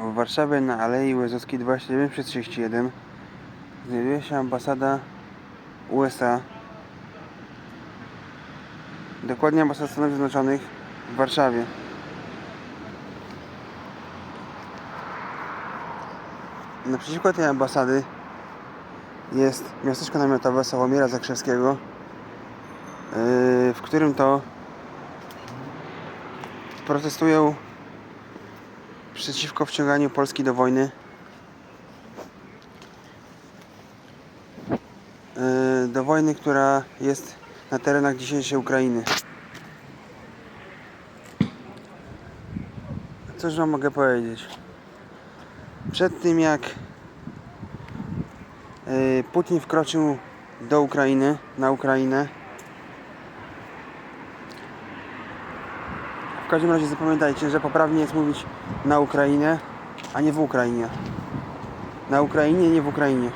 W Warszawie na Alei Łezowskiej 29 przez 31 znajduje się ambasada USA. Dokładnie ambasada Stanów Zjednoczonych w Warszawie. Naprzeciwko tej ambasady jest miasteczko namiotowe Sławomiera Zakrzewskiego, yy, w którym to protestują przeciwko wciąganiu Polski do wojny. Yy, Do wojny, która jest na terenach dzisiejszej Ukrainy. Cóż wam mogę powiedzieć? Przed tym jak yy, Putin wkroczył do Ukrainy, na Ukrainę, W każdym razie zapamiętajcie, że poprawnie jest mówić na Ukrainę, a nie w Ukrainie. Na Ukrainie, nie w Ukrainie.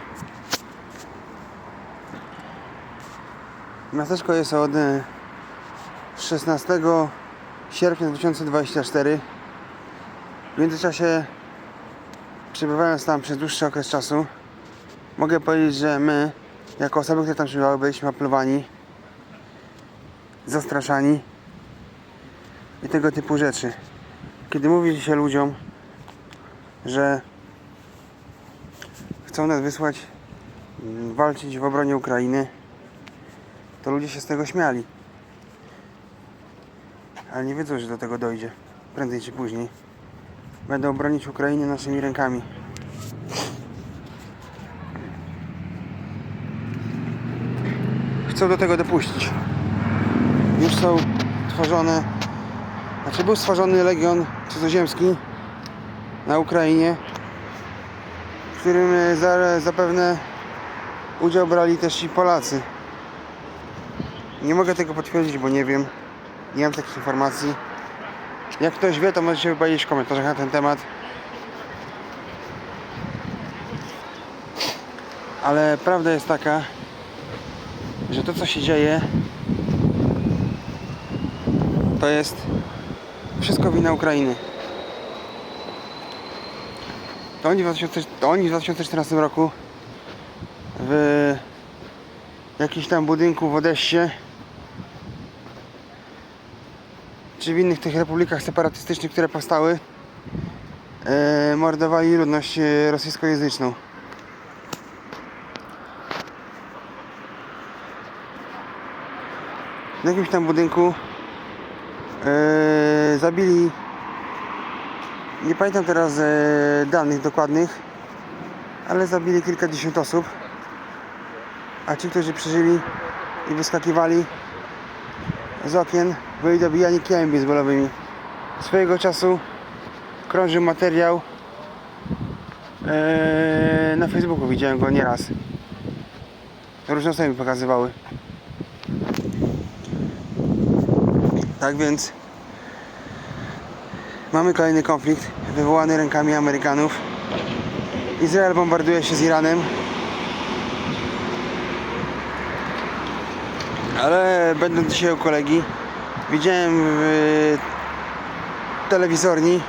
Miasteczko jest od e, 16 sierpnia 2024. W międzyczasie przebywając tam przez dłuższy okres czasu, mogę powiedzieć, że my, jako osoby, które tam przebywały, byliśmy apelowani, zastraszani i tego typu rzeczy. Kiedy mówi się ludziom, że chcą nas wysłać mm, walczyć w obronie Ukrainy, to ludzie się z tego śmiali. Ale nie wiedzą, że do tego dojdzie. Prędzej czy później. Będą bronić Ukrainy naszymi rękami. Chcą do tego dopuścić. Już są tworzone znaczy był stworzony legion cudzoziemski na Ukrainie, w którym e, za, zapewne udział brali też i Polacy. Nie mogę tego potwierdzić, bo nie wiem. Nie mam takich informacji. Jak ktoś wie, to możecie powiedzieć w komentarzach na ten temat. Ale prawda jest taka, że to co się dzieje to jest wszystko wina Ukrainy. To oni w, 2000, to oni w 2014 roku w jakimś tam budynku w Odessie czy w innych tych republikach separatystycznych, które powstały e, mordowali ludność e, rosyjskojęzyczną. W jakimś tam budynku e, zabili nie pamiętam teraz e, danych dokładnych ale zabili kilkadziesiąt osób. A ci, którzy przeżyli i wyskakiwali z okien byli dobijani kijami baseballowymi swojego czasu krążył materiał e, na Facebooku widziałem go nieraz. Różne osoby mi pokazywały Tak więc mamy kolejny konflikt wywołany rękami Amerykanów. Izrael bombarduje się z Iranem. Ale będąc dzisiaj u kolegi, widziałem w telewizorni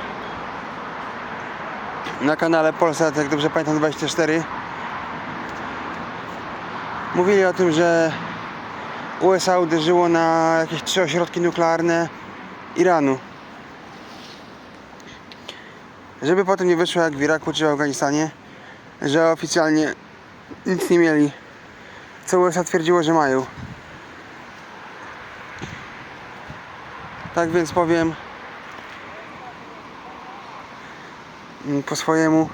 na kanale Polsat, jak dobrze pamiętam 24 mówili o tym, że USA uderzyło na jakieś trzy ośrodki nuklearne Iranu. Żeby potem nie wyszło jak w Iraku czy w Afganistanie, że oficjalnie nic nie mieli. Co USA twierdziło, że mają. Tak więc powiem mm, po swojemu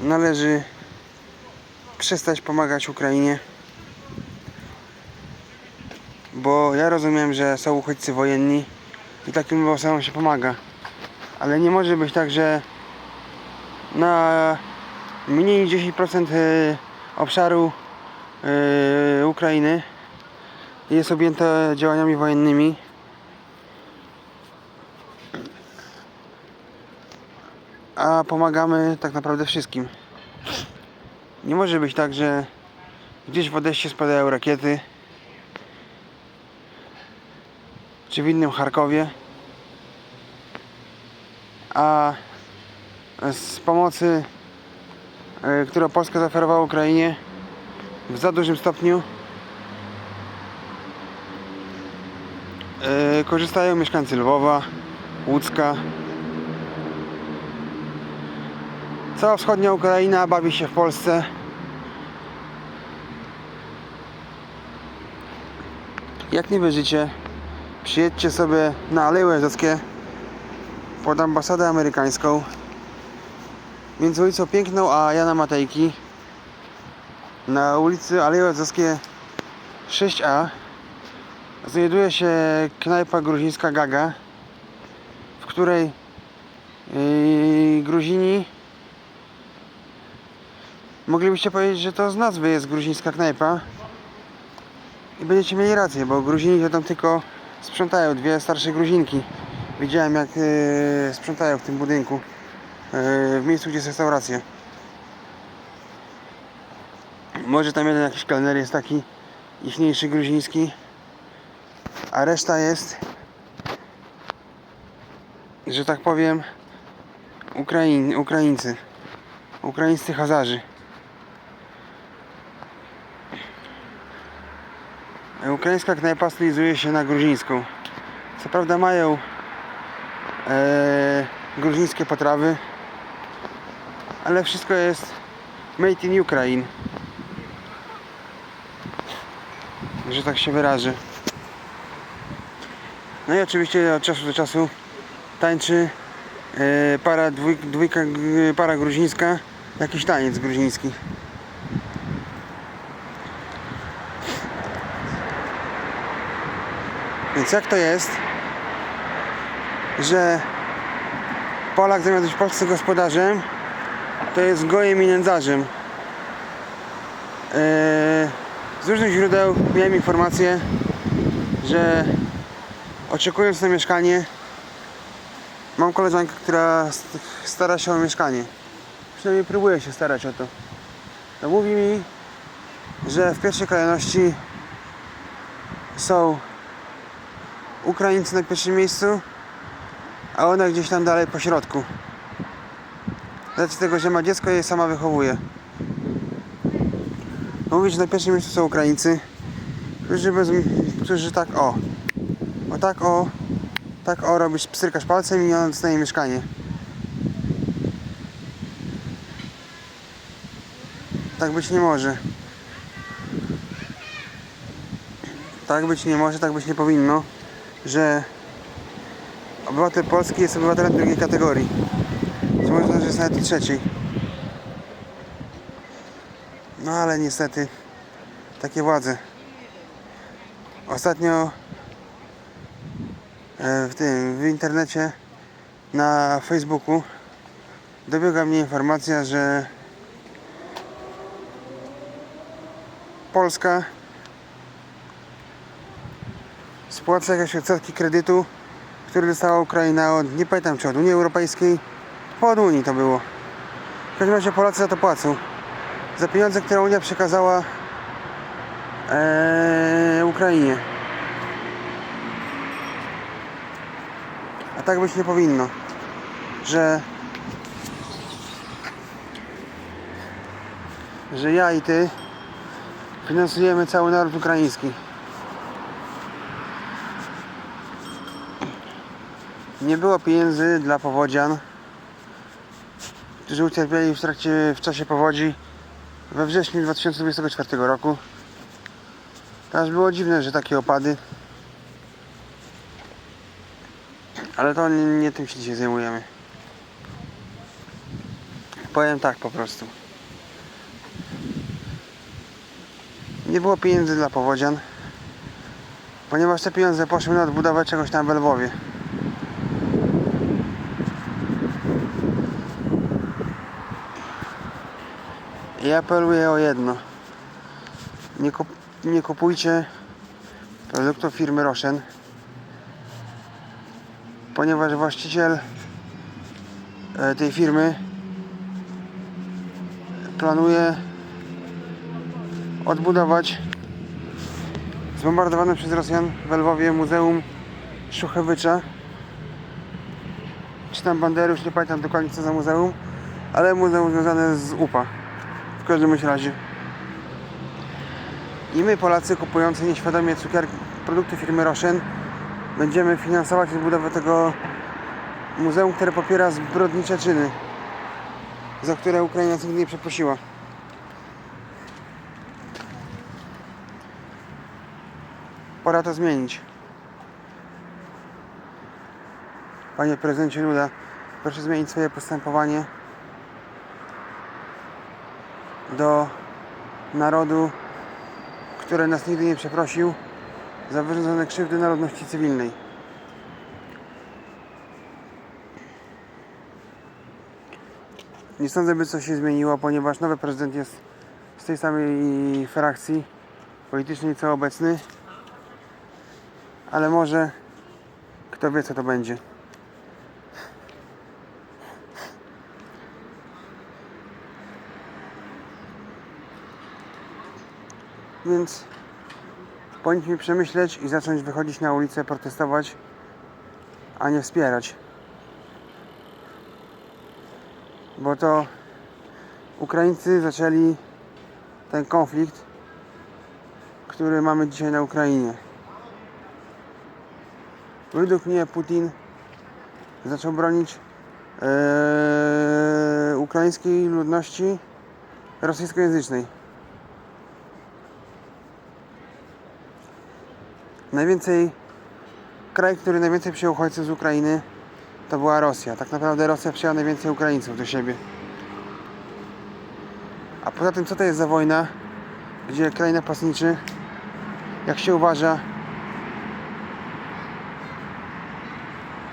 należy przestać pomagać Ukrainie. Bo ja rozumiem, że są uchodźcy wojenni i takim osobom się pomaga. Ale nie może być tak, że na mniej niż 10% e, obszaru e, Ukrainy jest objęte działaniami wojennymi. A pomagamy tak naprawdę wszystkim. Nie może być tak, że gdzieś w Odessie spadają rakiety, czy w innym Charkowie a z pomocy, e, którą Polska zaoferowała Ukrainie w za dużym stopniu e, korzystają mieszkańcy Lwowa, Łódzka. Cała wschodnia Ukraina bawi się w Polsce. Jak nie wierzycie, przyjedźcie sobie na Aleje Łezowskie pod ambasadę amerykańską. Między ulicą Piękną a Jana Matejki. Na ulicy Aleje Łezowskie 6A znajduje się knajpa gruzińska Gaga w której yy, Gruzini moglibyście powiedzieć, że to z nazwy jest gruzińska knajpa i będziecie mieli rację, bo Gruzini to tam tylko sprzątają, dwie starsze Gruzinki. Widziałem jak yy, sprzątają w tym budynku yy, w miejscu gdzie jest restauracja. Może tam jeden jakiś kelner jest taki ichniejszy gruziński a reszta jest że tak powiem Ukrain, Ukraińcy. Ukraińscy Hazarzy Ukraińska knajpa stylizuje się na gruzińską. Co prawda mają e, gruzińskie potrawy ale wszystko jest made in Ukraine. Że tak się wyrażę. No i oczywiście od czasu do czasu tańczy e, para dwój, dwójka, para gruzińska, jakiś taniec gruziński. Więc jak to jest, że Polak zamiast być polskim gospodarzem, to jest gojem i nędzarzem. E, z różnych źródeł miałem informację, że oczekując na mieszkanie, mam koleżankę, która st- stara się o mieszkanie. Przynajmniej próbuje się starać o to. To mówi mi, że w pierwszej kolejności są Ukraińcy na pierwszym miejscu, a ona gdzieś tam dalej po środku. Z racji tego, że ma dziecko je sama wychowuje. Mówi, że na pierwszym miejscu są Ukraińcy, którzy, bez, którzy tak o, o tak o, tak o robisz, pstrykasz palcem i on dostaje mieszkanie. Tak być nie może. Tak być nie może, tak być nie powinno, że obywatel polski jest obywatelem drugiej kategorii. Czy można, że jest nawet trzeciej. No ale niestety takie władze. Ostatnio e, w tym w internecie na Facebooku dobiega mnie informacja, że Polska spłaca jakieś odsetki kredytu, który dostała Ukraina od, nie pamiętam czy od Unii Europejskiej, po od Unii to było. W każdym razie Polacy za to płacą. Za pieniądze, które Unia przekazała e, Ukrainie. A tak być nie powinno, że że ja i ty finansujemy cały naród ukraiński. Nie było pieniędzy dla powodzian, którzy ucierpieli w trakcie, w czasie powodzi we wrześniu 2024 roku. Teraz było dziwne, że takie opady. Ale to nie, nie tym się dzisiaj zajmujemy. Powiem tak po prostu. Nie było pieniędzy dla powodzian, ponieważ te pieniądze poszły na odbudowę czegoś tam w Lwowie. I apeluję o jedno. Nie, kup, nie kupujcie produktów firmy Roshen, ponieważ właściciel e, tej firmy planuje odbudować zbombardowane przez Rosjan w Lwowie Muzeum Szuchewycza czy tam Bandery, już nie pamiętam dokładnie co za muzeum, ale muzeum związane z UPA. W każdym razie. I my Polacy kupujący nieświadomie cukier, produkty firmy Roshen będziemy finansować budowę tego muzeum, które popiera zbrodnicze czyny, za które Ukraina nigdy nie przeprosiła. Pora to zmienić. Panie prezydencie Duda, proszę zmienić swoje postępowanie do narodu, który nas nigdy nie przeprosił za wyrządzone krzywdy narodności cywilnej. Nie sądzę, by coś się zmieniło, ponieważ nowy prezydent jest z tej samej frakcji politycznej co obecny. Ale może kto wie co to będzie. Więc powinniśmy przemyśleć i zacząć wychodzić na ulicę, protestować, a nie wspierać. Bo to Ukraińcy zaczęli ten konflikt, który mamy dzisiaj na Ukrainie. Według mnie Putin zaczął bronić e, ukraińskiej ludności rosyjskojęzycznej. Najwięcej kraj, który najwięcej przyjął uchodźców z Ukrainy to była Rosja. Tak naprawdę Rosja przyjęła najwięcej Ukraińców do siebie. A poza tym co to jest za wojna, gdzie kraj napastniczy, jak się uważa,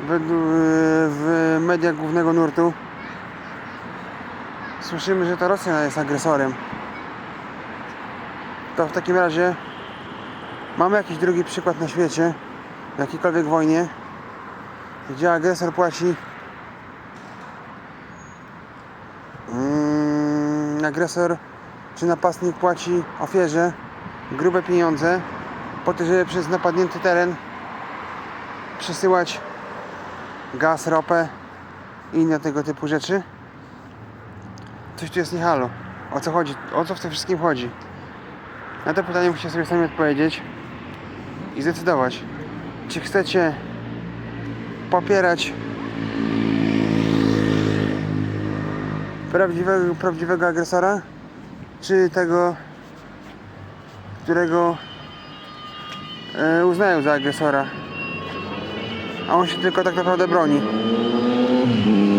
w mediach głównego nurtu słyszymy, że to Rosja jest agresorem. To w takim razie mamy jakiś drugi przykład na świecie, w jakiejkolwiek wojnie, gdzie agresor płaci mm, agresor czy napastnik płaci ofierze grube pieniądze po to, żeby przez napadnięty teren przesyłać gaz, ropę i inne tego typu rzeczy. Coś tu jest nie halo. O co chodzi? O co w tym wszystkim chodzi? Na to pytanie musicie sobie sami odpowiedzieć i zdecydować, czy chcecie popierać prawdziwego, prawdziwego agresora, czy tego, którego e, uznają za agresora, a on się tylko tak naprawdę broni.